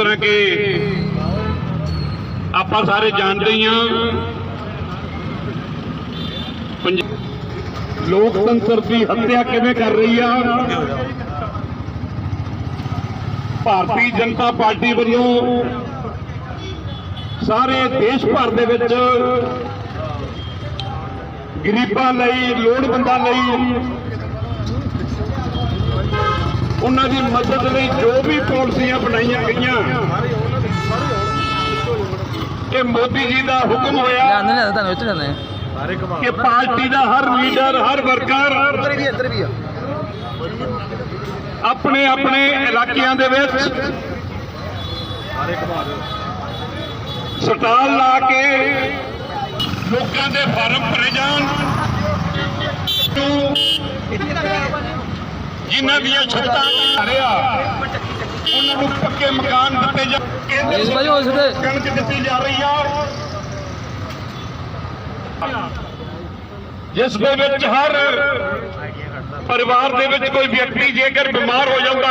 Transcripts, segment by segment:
ਤਰ੍ਹਾਂ ਕਿ ਆਪਾਂ ਸਾਰੇ ਜਾਣਦੇ ਹੀ ਹਾਂ ਲੋਕਤੰਤਰ ਦੀ ਹੱਤਿਆ ਕਿਵੇਂ ਕਰ ਰਹੀ ਆ? ਭਾਰਤੀ ਜਨਤਾ ਪਾਰਟੀ ਵੱਲੋਂ ਸਾਰੇ ਦੇਸ਼ ਭਰ ਦੇ ਵਿੱਚ ਗਰੀਬਾਂ ਲਈ, ਲੋੜਵੰਦਾਂ ਲਈ ਉਹਨਾਂ ਦੀ ਮਦਦ ਲਈ ਜੋ ਵੀ ਪਾਲਿਸੀਆਂ ਬਣਾਈਆਂ ਗਈਆਂ। ਕਿ ਮੋਦੀ ਜੀ ਦਾ ਹੁਕਮ ਹੋਇਆ ਲਿਆਂਦੇ ਨੇ ਤੁਹਾਨੂੰ ਇੱਥੇ ਲਿਆਂਦੇ ਕਿ ਪਾਰਟੀ ਦਾ ਹਰ ਲੀਡਰ ਹਰ ਵਰਕਰ ਇੱਧਰ ਵੀ ਇੱਧਰ ਵੀ ਆ। ਆਪਣੇ ਆਪਣੇ ਇਲਾਕਿਆਂ ਦੇ ਵਿੱਚ ਸਟਾਲ ਲਾ ਕੇ ਲੋਕਾਂ ਦੇ ਫਾਰਮ ਭਰੇ ਜਾਣ। ਨੂੰ ਜਿਨ੍ਹਾਂ ਦੀਆਂ ਛੱਤਾਂ ਹਰਿਆ ਉਹਨਾਂ ਨੂੰ ਪੱਕੇ ਮਕਾਨ ਦਿੱਤੇ ਜਾ ਇਸ ਭਾਈ ਉਸ ਦੇ ਕਣਕ ਦਿੱਤੀ ਜਾ ਰਹੀ ਆ। ਜਿਸ ਦੇ ਵਿੱਚ ਹਰ ਪਰਿਵਾਰ ਦੇ ਵਿੱਚ ਕੋਈ ਵਿਅਕਤੀ ਜੇਕਰ ਬਿਮਾਰ ਹੋ ਜਾਂਦਾ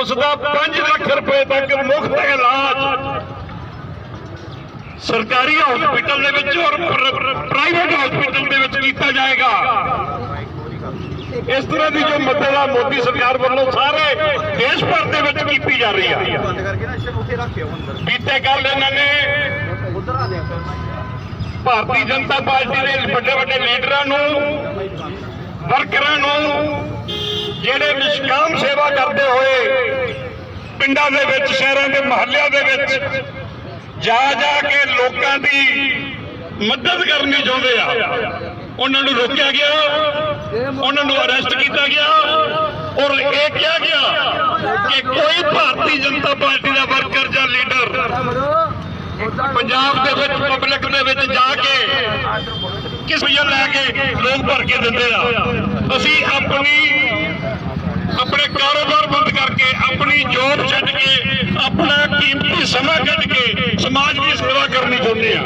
ਉਸ ਦਾ 5 ਲੱਖ ਰੁਪਏ ਤੱਕ ਮੁਫਤ ਇਲਾਜ ਸਰਕਾਰੀ ਹਸਪੀਟਲ ਦੇ ਵਿੱਚ ਔਰ ਪ੍ਰਾਈਵੇਟ ਹਸਪੀਟਲ ਦੇ ਵਿੱਚ ਕੀਤਾ ਜਾਏਗਾ। ਇਸ ਤਰ੍ਹਾਂ ਦੀ ਜੋ ਮਦਦ ਆ ਮੋਦੀ ਸਰਕਾਰ ਵੱਲੋਂ ਸਾਰੇ ਦੇਸ਼ ਭਰ ਦੇ ਵਿੱਚ ਕੀਤੀ ਜਾ ਰਹੀ ਆ। ਬੀਤੇ ਕੱਲ ਇਹਨਾਂ ਨੇ ਭਾਰਤੀ ਜਨਤਾ ਪਾਰਟੀ ਦੇ ਵੱਡੇ ਵੱਡੇ ਲੀਡਰਾਂ ਨੂੰ ਵਰਕਰਾਂ ਨੂੰ ਜਿਹੜੇ ਨਿਸ਼ਕਾਮ ਸੇਵਾ ਕਰਦੇ ਹੋਏ ਪਿੰਡਾਂ ਦੇ ਵਿੱਚ ਸ਼ਹਿਰਾਂ ਦੇ ਮਹੱਲਿਆਂ ਦੇ ਵਿੱਚ ਜਾ ਜਾ ਕੇ ਲੋਕਾਂ ਦੀ ਮਦਦ ਕਰਨੀ ਚਾਹੁੰਦੇ ਆ। ਉਹਨਾਂ ਨੂੰ ਰੋਕਿਆ ਗਿਆ, ਉਹਨਾਂ ਨੂੰ ਅਰੈਸਟ ਕੀਤਾ ਗਿਆ ਔਰ ਇਹ ਕਿਹਾ ਗਿਆ ਕਿ ਕੋਈ ਭਾਰਤੀ ਜਨਤਾ ਪਾਰਟੀ ਦਾ ਵਰਕਰ ਜਾਂ ਲੀਡਰ ਪੰਜਾਬ ਦੇ ਵਿੱਚ ਪਬਲਿਕ ਦੇ ਵਿੱਚ ਜਾ ਕੇ ਕਿਸ ਵਜ੍ਹਾ ਲੈ ਕੇ ਲੋਕ ਭਰ ਕੇ ਦਿੰਦੇ ਆ। ਅਸੀਂ ਆਪਣੀ, ਆਪਣੇ ਕਾਰੋਬਾਰ ਬੰਦ ਕਰਕੇ, ਆਪਣੀ ਜੋਬ ਛੱਡ ਕੇ, ਆਪਣਾ ਕੀਮਤੀ ਸਮਾਂ ਕੱਢ ਕੇ ਸਮਾਜ ਦੀ ਸੇਵਾ ਕਰਨੀ ਚਾਹੁੰਦੇ ਆ।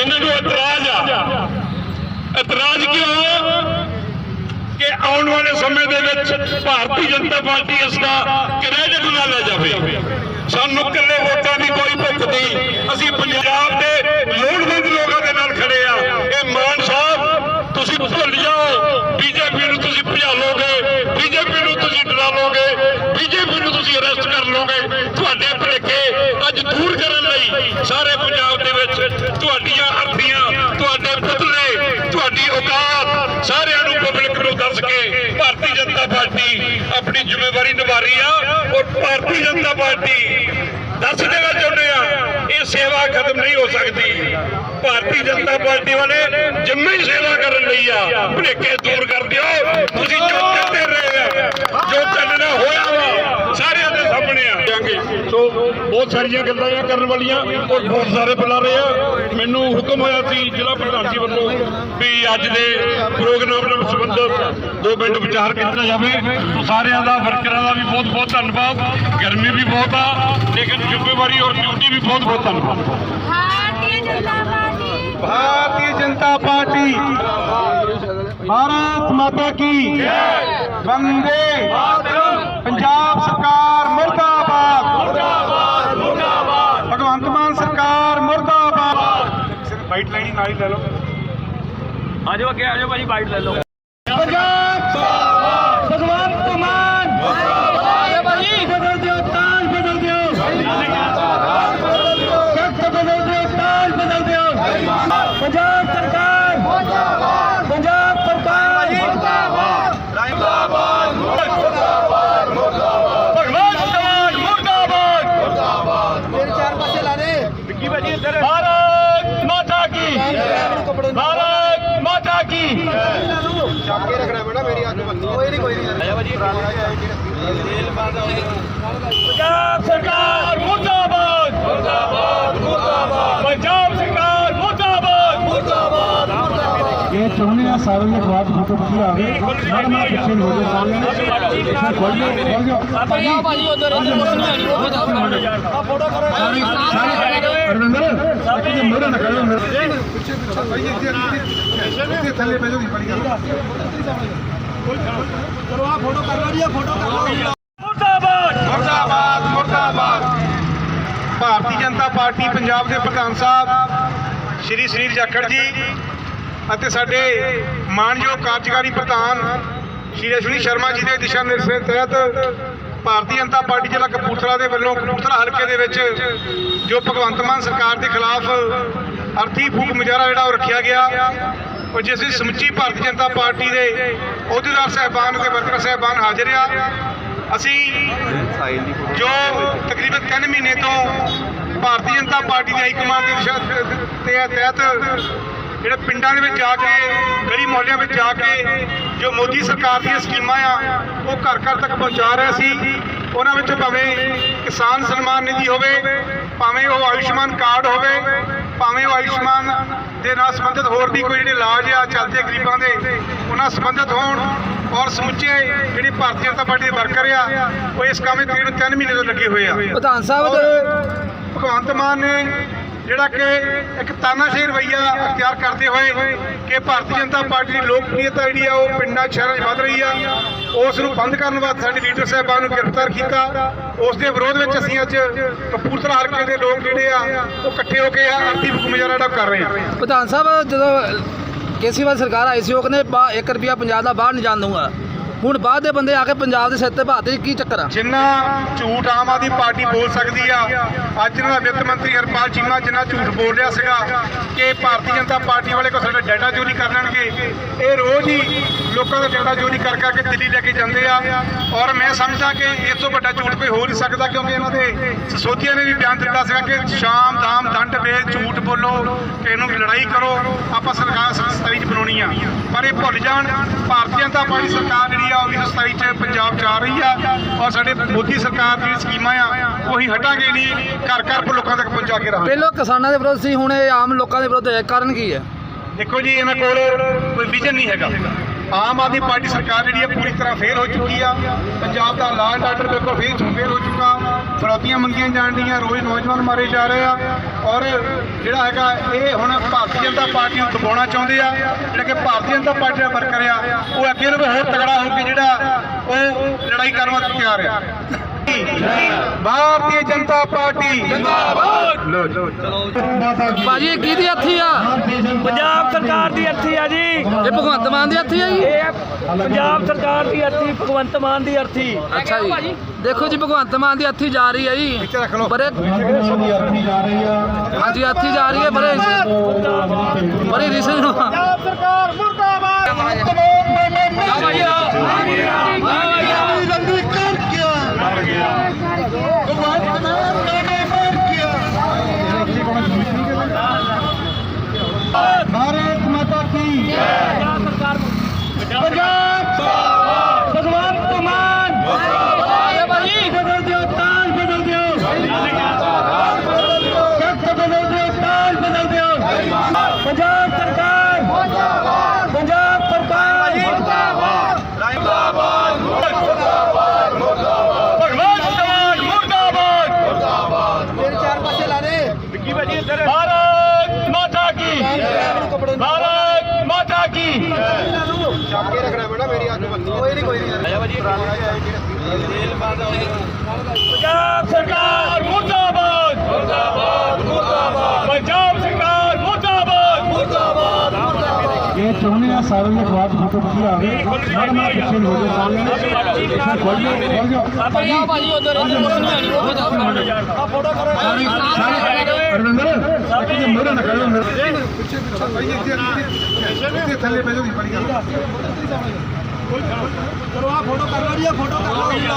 ਇਹਨਾਂ ਨੂੰ ਇਤਰਾਜ਼ ਆ ਇਤਰਾਜ਼ ਕਿਉਂ ਕਿ ਆਉਣ ਵਾਲੇ ਸਮੇਂ ਦੇ ਵਿੱਚ ਭਾਰਤੀ ਜਨਤਾ ਪਾਰਟੀ ਇਸ ਦਾ ਕ੍ਰੈਡਿਟ ਨਾ ਲੈ ਜਾਵੇ। ਸਾਨੂੰ ਇਕੱਲੇ ਵੋਟਾਂ ਦੀ ਕੋਈ ਭੁੱਖ ਨਹੀਂ। ਅਸੀਂ ਪੰਜਾਬ ਦੇ ਲੋੜਵੰਦ ਲੋਕਾਂ ਦੇ ਨਾਲ ਖੜੇ ਆ। ਇਹ ਮਾਨ ਸਾਹਿਬ, ਤੁਸੀਂ ਭੁੱਲ ਜਾਓ। ਬੀਜੇਪੀ ਨੂੰ ਤੁਸੀਂ ਭਜਾ ਲੋਗੇ ਬੀਜੇਪੀ ਨੂੰ ਤੁਸੀਂ ਡਰਾ ਲੋਗੇ ਬੀਜੇਪੀ ਨੂੰ ਤੁਸੀਂ ਅਰੈਸਟ ਕਰ ਲੋਗੇ ਤੁਹਾਡੇ ਭਲੇਖੇ ਅੱਜ ਦੂਰ ਕਰਨ ਲਈ ਸਾਰੇ ਪੰਜਾਬ ਦੇ ਵਿੱਚ ਤੁਹਾਡੀਆਂ ਪੁਤਲੇ ਔਕਾਤ ਸਾਰਿਆਂ ਨੂੰ ਪਬਲਿਕ ਨੂੰ ਦੱਸ ਕੇ ਭਾਰਤੀ ਜਨਤਾ ਪਾਰਟੀ ਆਪਣੀ ਜ਼ਿੰਮੇਵਾਰੀ ਨਿਭਾ ਰਹੀ ਆ ਔਰ ਭਾਰਤੀ ਜਨਤਾ ਪਾਰਟੀ ਦੱਸ ਦੇਣਾ ਚਾਹੁੰਦੇ ਆ, ਇਹ ਸੇਵਾ ਖਤਮ ਨਹੀਂ ਹੋ ਸਕਦੀ। ਭਾਰਤੀ ਜਨਤਾ ਪਾਰਟੀ ਵਾਲੇ ਜਿੰਮੇ ਸੇਵਾ ਕਰਨ ਲਈ ਆ, ਭੁਲੇਖੇ ਦੂਰ ਕਰ ਦਿਓ। ਤੁਸੀਂ ਜੋ ਕਹਿੰਦੇ ਰਹੇ ਆ। ਜੋ ਚੱਲਣਾ ਹੋਇਆ ਵਾ, ਸਾਰਿਆਂ ਦੇ ਸਾਹਮਣੇ ਆ। ਜਾਾਂਗੇ ਸੋ, ਬਹੁਤ ਸਾਰੀਆਂ ਗੱਲਾਂ ਆ ਕਰਨ ਵਾਲੀਆਂ ਔਰ ਬਹੁਤ ਸਾਰੇ ਬੁਲਾ ਰਹੇ ਆ। ਮੈਨੂੰ ਹੁਕਮ ਹੋਇਆ ਸੀ ਜ਼ਿਲ੍ਹਾ ਪ੍ਰਧਾਨ ਜੀ ਵੱਲੋਂ ਵੀ ਅੱਜ ਦੇ ਪ੍ਰੋਗਰਾਮ ਨਾਲ ਸੰਬੰਧਿਤ ਦੋ ਮਿੰਟ ਵਿਚਾਰ ਕੀਤਾ ਜਾਵੇ। ਤੋਂ ਸਾਰਿਆਂ ਦਾ ਵਰਕਰਾਂ ਦਾ ਵੀ ਬਹੁਤ ਬਹੁਤ ਧੰਨਵਾਦ। ਗਰਮੀ ਵੀ ਬਹੁਤ ਆ ਲੇਕਿਨ ਜ਼ਿੰਮੇਵਾਰੀ ਔਰ ਡਿਊਟੀ ਵੀ ਬਹੁਤ ਬਹੁਤ ਧੰਨਵਾਦ। ਭਾਰਤੀ ਜਨਤਾ ਪਾਰਟੀ। ਭਾਰਤ ਮਾਤਾ ਕੀ ਵੰਦੇ ਪੰਜਾਬ ਸਰਕਾਰ ਮਰਦਾ ਵਾਈਟ ਲੈਣੀ ਨਾਲ ਹੀ ਲੈ ਲਓ। ਆਜੋ ਅੱਗੇ ਆਜੋ ਭਾਜੀ ਵਾਈਟ ਲੈ ਲਓ। ਸਾਰਿਆਂ ਨੂੰ ਖਵਾਦ ਫੋਟੋ ਪਿੱਛੇ ਆ ਗਏ ਮਨ ਮਾ ਪਿੱਛੇ ਹੋ ਗਏ ਸਾਰਿਆਂ ਨੇ ਖੋਲ ਜਾਓ ਆਪਾਂ ਆ ਭਾਜੀ ਉਧਰ ਇੱਧਰ ਮੋਸ਼ਨ ਹੈ ਨਹੀਂ ਉਹ ਜਾਓ। ਆ ਫੋਟੋ ਕਰੋ। ਸਾਰੇ ਸਾਰੇ ਅਰਵਿੰਦਰ ਸਾਹਿਬ ਜੀ ਮੋੜਾ ਨਾ ਕਰੋ ਮੇਰੇ ਪਿੱਛੇ ਪਿੱਛੇ ਥੱਲੇ ਪੈ ਜਾਓ ਪੜੀ ਗੱਲ। ਚਲੋ ਆ ਫੋਟੋ ਕਰ ਲਓ ਜੀ ਆ ਫੋਟੋ ਕਰ ਲਓ। ਭਾਰਤੀ ਜਨਤਾ ਪਾਰਟੀ ਪੰਜਾਬ ਦੇ ਪ੍ਰਧਾਨ ਸਾਹਿਬ ਸ਼੍ਰੀ ਸ੍ਰੀ ਜਾਖੜ ਜੀ ਅਤੇ ਸਾਡੇ ਮਾਨਯੋਗ ਕਾਰਜਕਾਰੀ ਪ੍ਰਧਾਨ ਸ਼੍ਰੀ ਅਸ਼ਵਨੀ ਸ਼ਰਮਾ ਜੀ ਦੇ ਦਿਸ਼ਾ ਨਿਰਦੇਸ਼ ਤਹਿਤ ਭਾਰਤੀ ਜਨਤਾ ਪਾਰਟੀ ਜ਼ਿਲ੍ਹਾ ਕਪੂਰਥਲਾ ਦੇ ਵੱਲੋਂ ਕਪੂਰਥਲਾ ਹਲਕੇ ਦੇ ਵਿੱਚ ਜੋ ਭਗਵੰਤ ਮਾਨ ਸਰਕਾਰ ਦੇ ਖਿਲਾਫ ਅਰਥੀ ਫੂਕ ਮੁਜ਼ਾਹਰਾ ਜਿਹੜਾ ਉਹ ਰੱਖਿਆ ਗਿਆ ਔਰ ਜਿਸ ਵਿੱਚ ਸਮੁੱਚੀ ਭਾਰਤੀ ਜਨਤਾ ਪਾਰਟੀ ਦੇ ਅਹੁਦੇਦਾਰ ਸਹਿਬਾਨ ਅਤੇ ਵਰਕਰ ਸਹਿਬਾਨ ਹਾਜ਼ਰ ਆ। ਅਸੀਂ ਜੋ ਤਕਰੀਬਨ 3 ਮਹੀਨੇ ਤੋਂ ਭਾਰਤੀ ਜਨਤਾ ਪਾਰਟੀ ਦੀ ਹਾਈ ਕਮਾਂਡ ਦੇ ਦਿਸ਼ਾ ਤਹਿਤ ਜਿਹੜੇ ਪਿੰਡਾਂ ਦੇ ਵਿੱਚ ਜਾ ਕੇ ਗਲੀ ਮੁਹੱਲਿਆਂ ਵਿੱਚ ਜਾ ਕੇ ਜੋ ਮੋਦੀ ਸਰਕਾਰ ਦੀਆਂ ਸਕੀਮਾਂ ਆ ਉਹ ਘਰ ਘਰ ਤੱਕ ਪਹੁੰਚਾ ਰਹੇ ਸੀ। ਉਹਨਾਂ ਵਿੱਚ ਭਾਵੇਂ ਕਿਸਾਨ ਸਨਮਾਨ ਨਿਧੀ ਹੋਵੇ ਭਾਵੇਂ ਉਹ ਆਯੁਸ਼ਮਾਨ ਕਾਰਡ ਹੋਵੇ ਭਾਵੇਂ ਉਹ ਆਯੁਸ਼ਮਾਨ ਦੇ ਨਾਲ ਸੰਬੰਧਿਤ ਹੋਰ ਵੀ ਕੋਈ ਜਿਹੜੇ ਇਲਾਜ ਆ ਚੱਲਦੇ ਗਰੀਬਾਂ ਦੇ ਉਹਨਾਂ ਸੰਬੰਧਿਤ ਹੋਣ ਔਰ ਸਮੁੱਚੇ ਜਿਹੜੀ ਭਾਰਤੀ ਜਨਤਾ ਪਾਰਟੀ ਦੇ ਵਰਕਰ ਆ ਉਹ ਇਸ ਕੰਮ ਵਿੱਚ ਤਕਰੀਬਨ 3 ਮਹੀਨੇ ਤੋਂ ਲੱਗੇ ਹੋਏ ਆ। ਪ੍ਰਧਾਨ ਸਾਹਿਬ ਭਗਵੰਤ ਮਾਨ ਨੇ ਜਿਹੜਾ ਕਿ ਇੱਕ ਤਾਨਾਸ਼ਾਹੀ ਰਵਈਆ ਅਖਤਿਆਰ ਕਰਦੇ ਹੋਏ ਕਿ ਭਾਰਤੀ ਜਨਤਾ ਪਾਰਟੀ ਦੀ ਲੋਕਪ੍ਰਿਯਤਾ ਜਿਹੜੀ ਆ, ਉਹ ਪਿੰਡਾਂ, ਸ਼ਹਿਰਾਂ 'ਚ ਵੱਧ ਰਹੀ ਆ। ਉਸ ਨੂੰ ਬੰਦ ਕਰਨ ਵਾਸਤੇ ਸਾਡੇ ਲੀਡਰ ਸਾਹਿਬਾਨ ਨੂੰ ਗ੍ਰਿਫਤਾਰ ਕੀਤਾ। ਉਸ ਦੇ ਵਿਰੋਧ ਵਿੱਚ ਅਸੀਂ ਅੱਜ ਕਪੂਰਥਲਾ ਹਲਕੇ ਦੇ ਲੋਕ ਜਿਹੜੇ ਆ, ਉਹ ਇਕੱਠੇ ਹੋ ਕੇ ਆ ਆਰਤੀ ਮੁਜ਼ਾਹਰਾ ਜਿਹੜਾ ਕਰ ਰਹੇ ਆ। ਪ੍ਰਧਾਨ ਸਾਹਿਬ, ਜਦੋਂ ਕੇਸੀਵਾਲ ਸਰਕਾਰ ਆਈ ਸੀ, ਉਹ ਕਹਿੰਦੇ 1 ਰੁਪਿਆ ਪੰਜਾਬ ਦਾ ਬਾਹਰ ਨਹੀਂ ਜਾਣ ਦਊਂਗਾ। ਹੁਣ ਬਾਅਦ ਦੇ ਬੰਦੇ ਆ ਕੇ ਪੰਜਾਬ ਦੇ ਸਿਰ ਤੇ ਭਾਤੇ ਕੀ ਚੱਕਰ ਆ? ਜਿੰਨਾ ਝੂਠ ਆਮ ਆਦਮੀ ਪਾਰਟੀ ਬੋਲ ਸਕਦੀ ਆ, ਅੱਜ ਦਾ ਵਿੱਤ ਮੰਤਰੀ ਹਰਪਾਲ ਚੀਮਾ ਜਿੰਨਾ ਝੂਠ ਬੋਲ ਰਿਹਾ ਸੀਗਾ ਕਿ ਭਾਰਤੀ ਜਨਤਾ ਪਾਰਟੀ ਵਾਲੇ ਕੋ ਸਾਡਾ ਡਾਟਾ ਚੋਰੀ ਕਰ ਲੈਣਗੇ। ਇਹ ਰੋਜ਼ ਹੀ ਲੋਕਾਂ ਦਾ ਡਾਟਾ ਚੋਰੀ ਕਰ ਕਰਕੇ ਦਿੱਲੀ ਲੈ ਕੇ ਜਾਂਦੇ ਆ। ਔਰ ਮੈਂ ਸਮਝਦਾ ਕਿ ਇਸ ਤੋਂ ਵੱਡਾ ਝੂਠ ਕੋਈ ਹੋ ਨਹੀਂ ਸਕਦਾ, ਕਿਉਂਕਿ ਇਹਨਾਂ ਦੇ ਸਸੋਧੀਆਂ ਨੇ ਵੀ ਬਿਆਨ ਦਿੱਤਾ ਸੀਗਾ ਕਿ ਸ਼ਾਮ ਦਾਮ ਦੰਡ ਵੇਚ ਝੂਠ ਬੋਲੋ ਕਿ ਇਹਨੂੰ ਲੜਾਈ ਕਰੋ, ਆਪਾਂ ਸਰਕਾਰ 27 ਚ ਬਣਾਉਣੀ ਆ ਪਰ ਇਹ ਭੁੱਲ ਜਾਣ ਭਾਰਤੀ ਜਨਤਾ ਪਾਰਟੀ ਸਰਕਾਰ ਜਿਹੜੀ ਆ ਉਹ 27 ਚ ਪੰਜਾਬ ਚ ਆ ਰਹੀ ਆ ਔਰ ਸਾਡੇ ਮੋਦੀ ਸਰਕਾਰ ਦੀ ਸਕੀਮਾਂ ਆ ਉਹੀ ਹਟਾਂਗੇ ਨਹੀਂ ਘਰ ਘਰ ਲੋਕਾਂ ਤੱਕ ਪਹੁੰਚਾ ਕੇ ਰਹਾਂਗੇ। ਪਹਿਲਾਂ ਕਿਸਾਨਾਂ ਦੇ ਵਿਰੋਧ ਸੀ ਹੁਣ ਇਹ ਆਮ ਲੋਕਾਂ ਦੇ ਵਿਰੋਧ ਹੈ। ਕਾਰਨ ਕੀ ਹੈ? ਦੇਖੋ ਜੀ ਇਹਨਾਂ ਕੋਲ ਕੋਈ ਵਿਜ਼ਨ ਨਹੀਂ ਹੈਗਾ। ਆਮ ਆਦਮੀ ਪਾਰਟੀ ਸਰਕਾਰ ਜਿਹੜੀ ਹੈ ਪੂਰੀ ਤਰ੍ਹਾਂ ਫੇਲ ਹੋ ਚੁੱਕੀ ਆ। ਪੰਜਾਬ ਦਾ ਲਾਅ ਐਂਡ ਆਰਡਰ ਬਿਲਕੁਲ ਫੇਲ ਫੇਲ ਹੋ ਚੁੱਕਾ। ਫਰੋਤੀਆਂ ਮੰਗੀਆਂ ਜਾਣ ਦੀਆਂ ਰੋਜ਼ ਨੌਜਵਾਨ ਮਾਰੇ ਜਾ ਰਹੇ ਆ। ਔਰ ਜਿਹੜਾ ਹੈਗਾ, ਇਹ ਹੁਣ ਭਾਰਤੀ ਜਨਤਾ ਪਾਰਟੀ ਨੂੰ ਦਬਾਉਣਾ ਚਾਹੁੰਦੇ ਆ। ਜਿਹੜਾ ਕਿ ਭਾਰਤੀ ਜਨਤਾ ਪਾਰਟੀ ਦਾ ਵਰਕਰ ਆ, ਉਹ ਅੱਗੇ ਨੂੰ ਵੀ ਹੋਰ ਤਗੜਾ ਹੋ ਕੇ ਜਿਹੜਾ ਉਹ ਲੜਾਈ ਕਰਨ ਵਾਸਤੇ ਤਿਆਰ ਆ। ਭਾਰਤੀ ਜਨਤਾ ਪਾਰਟੀ। ਜਿੰਦਾਬਾਦ ਭਾਜੀ ਇਹ ਕਿਹਦੀ ਹੱਥੀ ਆ? ਪੰਜਾਬ ਸਰਕਾਰ ਦੀ ਹੱਥੀ ਆ ਜੀ। ਇਹ ਭਗਵੰਤ ਮਾਨ ਦੀ ਹੱਥੀ ਆ ਜੀ? ਪੰਜਾਬ ਸਰਕਾਰ ਦੀ ਹੱਥੀ ਭਗਵੰਤ ਮਾਨ ਦੀ ਹੱਥੀ। ਅੱਛਾ ਜੀ। ਦੇਖੋ ਜੀ ਭਗਵੰਤ ਮਾਨ ਦੀ ਹੱਥੀ ਜਾ ਰਹੀ ਹੈ ਜੀ। ਬਰੇ ਹੱਥੀ ਜਾ ਹਾਂਜੀ ਹੱਥੀ ਜਾ ਰਹੀ ਹੈ ਬਰੇ ਬਰੇ ਰਿਸ਼ੇ ਨੂੰ ਪੰਜਾਬ ਸਰਕਾਰ ਮੁਰਦਾਬਾਦ। ਮੁਰਦਾਬਾਦ ਮੁਰਦਾਬਾਦ ਕੋਈ ਨਹੀਂ ਕੋਈ ਨਹੀਂ ਪੰਜਾਬ ਸਰਕਾਰ ਮੁਰਦਾਬਾਦ ਮੁਰਦਾਬਾਦ ਮੁਰਦਾਬਾਦ ਪੰਜਾਬ ਸਰਕਾਰ ਮੁਰਦਾਬਾਦ ਮੁਰਦਾਬਾਦ ਇਹ ਚਾਹੁੰਦੇ ਆ ਸਾਰੇ ਲੋਕ ਬਾਤ ਫੋਟੋ ਪਿੱਛੇ ਆ ਗਏ ਸਾਰੇ ਮਾਂ ਪਿੱਛੇ ਹੋ ਗਏ ਸਾਹਮਣੇ ਖੋਲ ਜਾਓ ਖੋਲ ਜਾਓ ਭਾਜੀ ਭਾਜੀ ਉਧਰ ਇੱਧਰ ਕੁਛ ਨਹੀਂ ਆਣੀ ਉੱਥੇ ਜਾਓ ਅਰਵਿੰਦਰ ਇੱਕ ਜੀ ਮੋੜਾ ਨਾ ਕਰੋ ਇੱਥੇ ਥੱਲੇ ਬੈਜੋ ਦੀ ਪੜੀ ਚਲੋ ਆ ਫੋਟੋ ਕਰ ਲਓ ਜੀ ਫੋਟੋ ਕਰ ਲਓ।